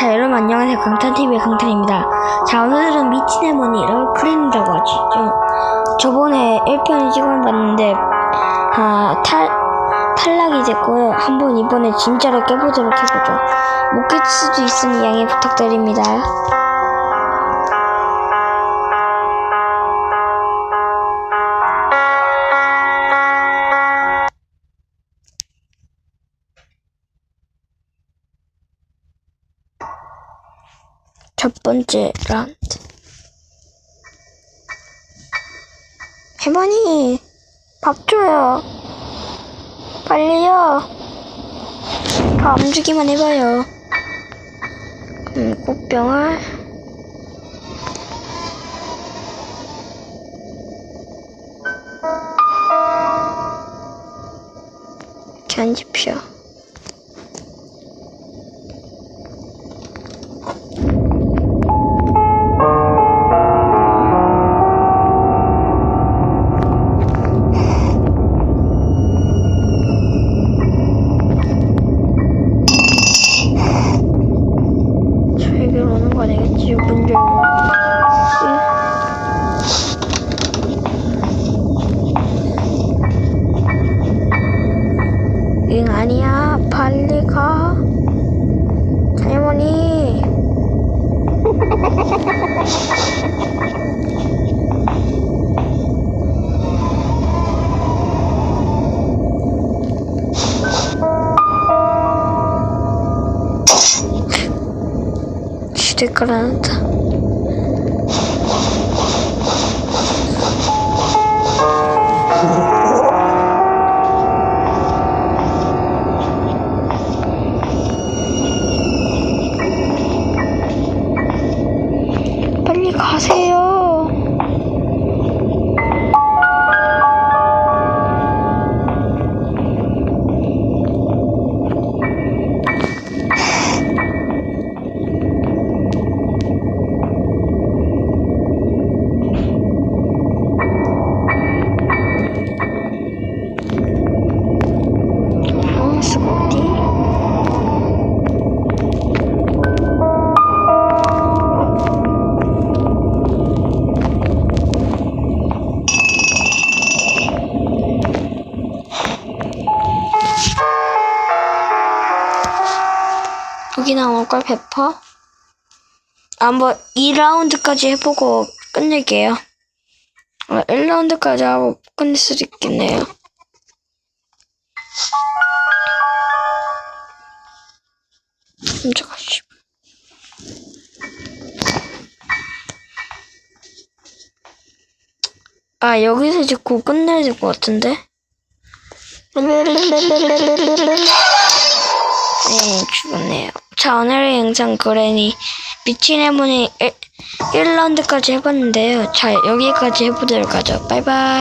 자 여러분 안녕하세요. 강탄TV의 강탄입니다. 자 오늘은 미친애머니를 크린이라고 하죠. 저번에 1편을 찍어봤는데 아, 탈, 탈락이 됐고요. 한번 이번에 진짜로 깨보도록 해보죠. 못 깰 수도 있으니 양해 부탁드립니다 첫 번째 라운드. 할머니, 밥 줘요. 빨리요. 밥안 주기만 해봐요. 음, 꽃병을. 견집표. 저에게로 오 는거 아니겠지? 시대 여기 나올 걸 페퍼? 한번 2라운드까지 해보고 끝낼게요. 어, 1라운드까지 하고 끝낼 수도 있겠네요. 깜짝아, 씨. 아, 여기서 곧 끝내야 될 것 같은데? 네, 죽었네요. 자, 오늘의 영상 그래니 미친 해문이 1, 1라운드까지 해봤는데요. 자, 여기까지 해보도록 하죠. 바이바이.